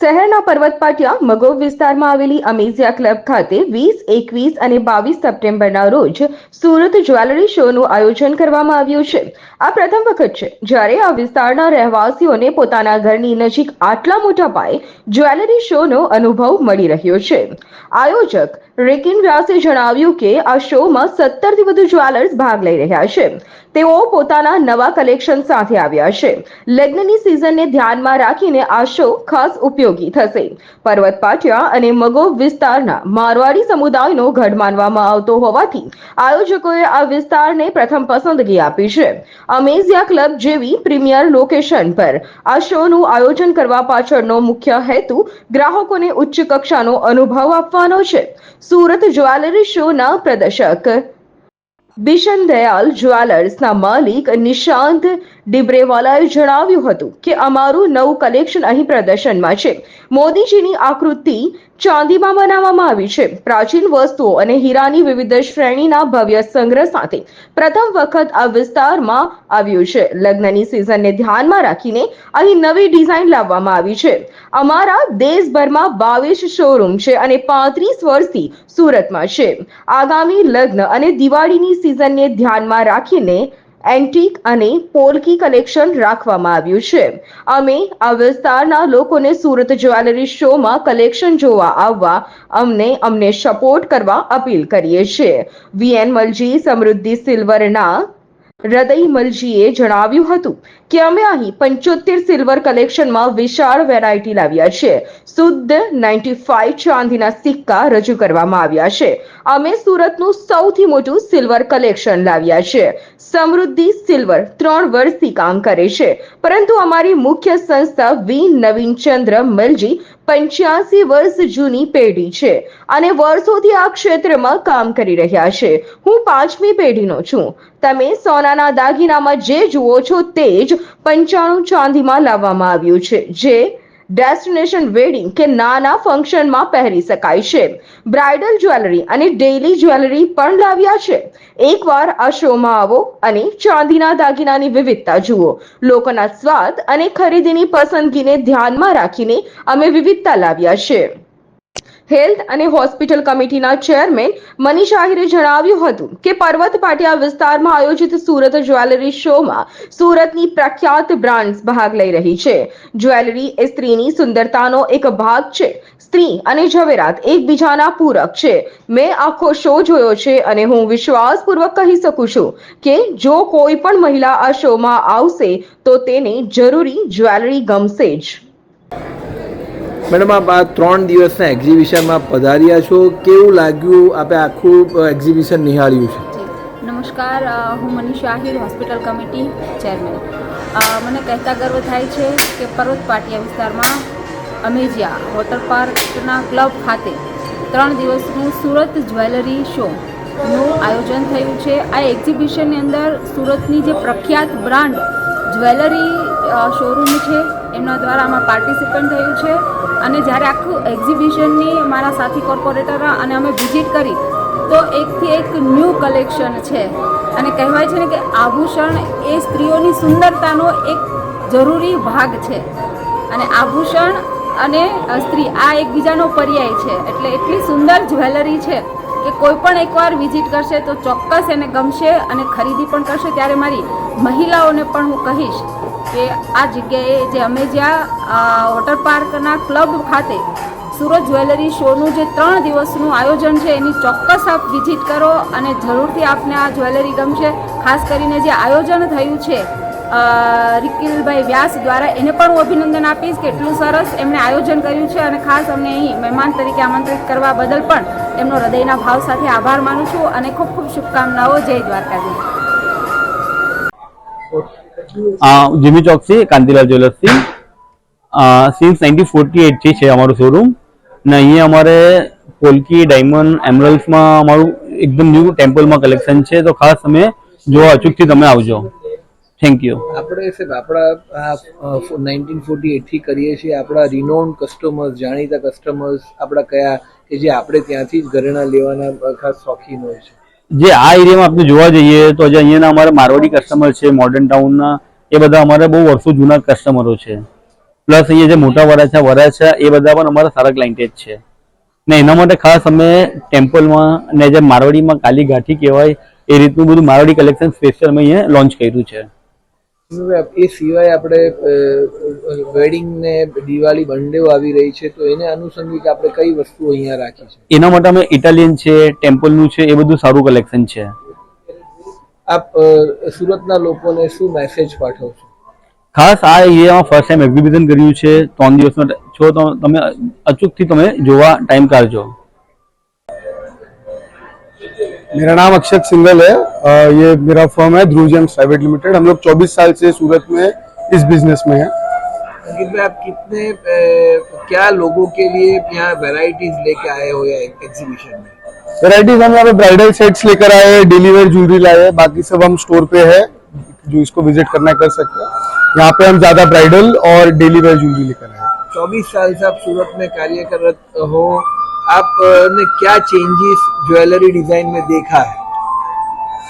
શહેરના પર્વતપાટિયા મગોવ વિસ્તારમાં આવેલી અમેઝિયા ક્લબ ખાતે વીસ, એકવીસ અને બાવીસ સપ્ટેમ્બરના રોજ સુરત જ્વેલરી શોનું આયોજન કરવામાં આવ્યું છે. આ પ્રથમ વખત છે જ્યારે આ વિસ્તારના રહેવાસીઓને પોતાના ઘરની નજીક આટલા મોટા પાયે જ્વેલરી શોનો અનુભવ મળી રહ્યો છે. આયોજક રેકિન વ્યાસે જણાવ્યું કે આ શોમાં સત્તરથી વધુ જ્વેલર્સ ભાગ લઈ રહ્યા છે. તેઓ પોતાના નવા કલેક્શન સાથે આવ્યા છે. લગ્નની સિઝનને ધ્યાનમાં રાખીને આ શો ખાસ ઉપયોગી થશે. પર્વત પાટિયા અને મગો વિસ્તારના મારવાડી સમુદાયનો ગઢ માનવામાં આવતો હોવાથી આયોજકોએ આ વિસ્તારને પ્રથમ પસંદગી આપી છે. અમેઝિયા ક્લબ જેવી પ્રીમિયર લોકેશન પર આ શોનું આયોજન કરવા પાછળનો મુખ્ય હેતુ ગ્રાહકોને ઉચ્ચ કક્ષાનો અનુભવ આપવાનો છે. સુરત જ્વેલરી શોના પ્રદર્શક બિશન દયાલ જ્વેલર્સના માલિક નિશાંત ડિબ્રેવાલાએ જણાવ્યું હતું કે અમારું નવું કલેક્શન અહીં પ્રદર્શનમાં છે. મોદીજીની આકૃતિ ચાંદીમાં બનાવવામાં આવી છે. પ્રાચીન વસ્તુઓ અને હીરાની વિવિધ શ્રેણીના ભવ્ય સંગ્રહ સાથે પ્રથમ વખત આ વિસ્તારમાં આવ્યું છે. લગ્નની સિઝનને ધ્યાનમાં રાખીને અહીં નવી ડિઝાઇન લાવવામાં આવી છે. અમારા દેશભરમાં બાવીસ શોરૂમ છે અને પાંત્રીસ વર્ષથી સુરતમાં છે. આગામી લગ્ન અને દિવાળીની સિઝનને ધ્યાનમાં રાખીને એન્ટિક અને પોલકી કલેક્શન રાખવામાં આવ્યું છે. અમે આ વિસ્તારના લોકોને સુરત જ્વેલરી શોમાં કલેક્શન જોવા આવવા અમને અમને સપોર્ટ કરવા અપીલ કરીએ છીએ. વીએન મલજી સમૃદ્ધિ સિલ્વરના હૃદય મલજીએ જણાવ્યું હતું કે અમે અહીં પંચોતેર સિલ્વર કલેક્શનમાં વિશાળ વેરાયટી લાવ્યા છે. શુદ્ધ નાઇન્ટી ફાઈવ ચાંદીના સિક્કા રજૂ કરવામાં આવ્યા છે. અમે સુરતનું સૌથી મોટું સિલ્વર કલેક્શન લાવ્યા છે. સમૃદ્ધિ સિલ્વર ત્રણ વર્ષથી કામ કરે છે. પરંતુ અમારી મુખ્ય સંસ્થા વી નવીનચંદ્ર મલજી પંચ્યાસી વર્ષ જૂની પેઢી છે અને વર્ષોથી આ ક્ષેત્રમાં કામ કરી રહ્યા છે. હું પાંચમી પેઢીનો છું. તમે સોનાના દાગીનામાં જે જુઓ છો તે જ પંચાણું ચાંદીમાં લાવવામાં આવ્યું છે. જે ડેસ્ટિનેશન વેડિંગ કે નાના ફંક્શનમાં પહેરી શકાય છે. બ્રાઇડલ જ્વેલરી અને ડેઇલી જ્વેલરી પણ લાવ્યા છે. એકવાર આ શોમાં આવો અને ચાંદીના દાગીનાની વિવિધતા જુઓ. લોકોના સ્વાદ અને ખરીદીની પસંદગીને ધ્યાનમાં રાખીને અમે વિવિધતા લાવ્યા છે. હેલ્થ અને હોસ્પિટલ કમિટીના ચેરમેન મનીષ આહિરે જણાવ્યું હતું કે પર્વત પાટિયા વિસ્તારમાં આયોજિત સુરત જ્વેલરી શોમાં સુરતની પ્રખ્યાત બ્રાન્ડ્સ ભાગ લઈ રહી છે. જ્વેલરી એ સ્ત્રીની સુંદરતાનો એક ભાગ છે. સ્ત્રી અને ઝવેરાત એકબીજાના પૂરક છે. મેં આખો શો જોયો છે અને હું વિશ્વાસપૂર્વક કહી શકું છું કે જો કોઈ પણ મહિલા આ શોમાં આવશે તો તેને જરૂરી જ્વેલરી ગમશે જ. મેડમ, આપ આ ત્રણ દિવસના એક્ઝિબિશનમાં પધાર્યા છો. કેવું લાગ્યું આપે આખું એક્ઝિબિશન નિહાળ્યું છે? નમસ્કાર હું Manish Ahir, hospital committee chairman. મને કહેતા ગર્વ થાય છે કે પર્વત પાટિયા વિસ્તારમાં અમેજિયા વોટર પાર્કના ક્લબ ખાતે ત્રણ દિવસનું સુરત જ્વેલરી શોનું આયોજન થયું છે. આ એક્ઝિબિશનની અંદર સુરતની જે પ્રખ્યાત બ્રાન્ડ જ્વેલરી શોરૂમ છે એમના દ્વારા આમાં પાર્ટિસિપન્ટ થયું છે. અને જ્યારે આખું એક્ઝિબિશનની મારા સાથી કોર્પોરેટર અને અમે વિઝિટ કરી, તો એકથી એક ન્યૂ કલેક્શન છે. અને કહેવાય છે ને કે આભૂષણ એ સ્ત્રીઓની સુંદરતાનો એક જરૂરી ભાગ છે. અને આભૂષણ અને સ્ત્રી આ એકબીજાનો પર્યાય છે. એટલે એટલી સુંદર જ્વેલરી છે કે કોઈ પણ એકવાર વિઝિટ કરશે તો ચોક્કસ એને ગમશે અને ખરીદી પણ કરશે. ત્યારે મારી મહિલાઓને પણ હું કહીશ કે આ જગ્યાએ જે અમે જ્યાં વોટર પાર્કના ક્લબ ખાતે સુરત જ્વેલરી શોનું જે ત્રણ દિવસનું આયોજન છે, એની ચોક્કસ આપ વિઝિટ કરો અને જરૂરથી આપને આ જ્વેલરી ગમશે. ખાસ કરીને જે આયોજન થયું છે રિકિલભાઈ વ્યાસ દ્વારા, એને પણ હું અભિનંદન આપીશ કે એટલું સરસ એમણે આયોજન કર્યું છે અને ખાસ અમને અહીં મહેમાન તરીકે આમંત્રિત કરવા બદલ પણ એમનો હૃદયના ભાવ સાથે આભાર માનું છું અને ખૂબ ખૂબ શુભકામનાઓ. જય દ્વારકાધીશ. જીમી ચોકસી કાંતિલાલ જ્વેલર્સથી સિન્સ નાઇન્ટીન ફોર્ટી એટથી છે અમારું શોરૂમ ને અહીંયા અમારે પોલકી ડાયમંડ એમરલ્સમાં અમારું એકદમ ન્યૂ ટેમ્પલમાં કલેક્શન છે. તો ખાસ તમે જોવા અચૂકથી તમે આવજો. થેન્ક યુ આપણે સાહેબ આપણા નાઇન્ટીન ફોર્ટી એટથી કરીએ છીએ આપણા રિનોન કસ્ટમર્સ જાણીતા કસ્ટમર્સ આપણા કયા કે જે આપણે ત્યાંથી જ ઘરેણા લેવાના ખાસ શોખીન હોય છે. જે આ એરિયામાં આપણે જોવા જઈએ તો જે અહીંયાના અમારા મારવાડી કસ્ટમર છે મોડર્ન ટાઉનના એ બધા અમારા બહુ વર્ષો જૂના કસ્ટમરો છે. પ્લસ અહીંયા જે મોટા વરાછા વરાછા એ બધા પણ અમારા સારા ક્લાઇન્ટેજ છે. ને એના માટે ખાસ અમે ટેમ્પલમાં ને જે મારવાડીમાં કાલી ગાંઠી કહેવાય, એ રીતનું બધું મારવાડી કલેક્શન સ્પેશિયલ અમે અહીંયા લોન્ચ કર્યું છે. એ સિવાય આપણે વેડિંગ ને દિવાળી બંડેઓ આવી રહી છે તો એને અનુસંગિક આપણે કઈ વસ્તુ અહીંયા રાખી છે? એના માટે અમે ઇટાલિયન છે ટેમ્પલનું છે એ બધું સારું કલેક્શન છે. આપ સુરતના લોકોને શું મેસેજ પાઠવશો ખાસ આ એરિયામાં ફર્સ્ટ ટાઈમ એક્ઝિબિશન કર્યું છે ત્રણ દિવસનો છો તો તમે અચૂકથી તમે જોવા ટાઈમ કાઢજો. मेरा नाम अक्षत सिंगल है। अ, ये मेरा फर्म है ध्रुव जेम्स प्राइवेट लिमिटेड हम लोग 24 साल से सूरत में इस बिज़नेस में हैं। आप कितने अ, क्या लोगों के लिए यहाँ वैरायटीज लेके आए हो या एग्जीबिशन में? वेराइटीज हम यहाँ पे ब्राइडल सेट्स लेकर आए हैं डेली वेयर ज्वेलरी लाए हैं। बाकी सब हम स्टोर पे है जो इसको विज़िट करना कर सकते हैं। यहाँ पे हम ज़्यादा ब्राइडल और डेली वेयर ज्वेलरी लेकर आए हैं। चौबीस साल से आप सूरत में कार्यरत हो आप ने क्या चेंजेस ज्वेलरी डिज़ाइन में देखा है?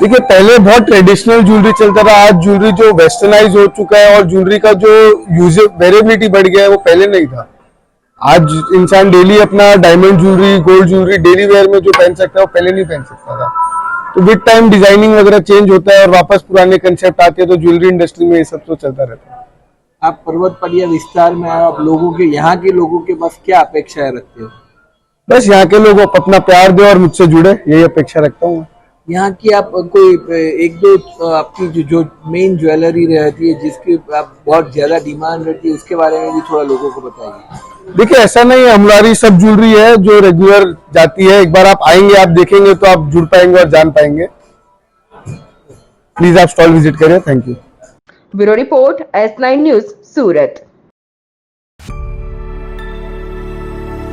देखिए पहले बहुत ट्रेडिशनल ज्वेलरी चलता था आज ज्वेलरी जो वेस्टर्नाइज हो चुका है और ज्वेलरी का जो यूज़ वेरेबिलिटी बढ़ गया है वो पहले नहीं था। आज इंसान डेली अपना diamond jewellery gold jewellery daily wear में जो पहन सकता है वो पहले नहीं पहन सकता था। तो विद टाइम डिज़ाइनिंग वगैरह चेंज होता है और वापस पुराने कंसेप्ट आते हैं तो ज्वेलरी इंडस्ट्री में ये सब तो चलता रहता है। आप पर्वत पड़िया विस्तार में आए आप लोगों के यहाँ के लोगों के पास क्या अपेक्षाएँ रखते हो? बस यहाँ के लोग अपना प्यार दे और मुझसे जुड़े यही अपेक्षा रखता हूँ यहाँ की आप कोई एक दो आपकी जो जो मेन ज्वेलरी रहती है जिसकी आप बहुत ज़्यादा डिमांड रहती है उसके बारे में भी थोड़ा लोगों को बताइए। देखिए ऐसा नहीं है हमारी सब ज्वेलरी है जो रेगुलर जाती है एक बार आप आएँगे आप देखेंगे तो आप जुड़ पाएँगे और जान पाएँगे। प्लीज़ आप स्टॉल विज़िट करें thank you bureau report S nine news Surat.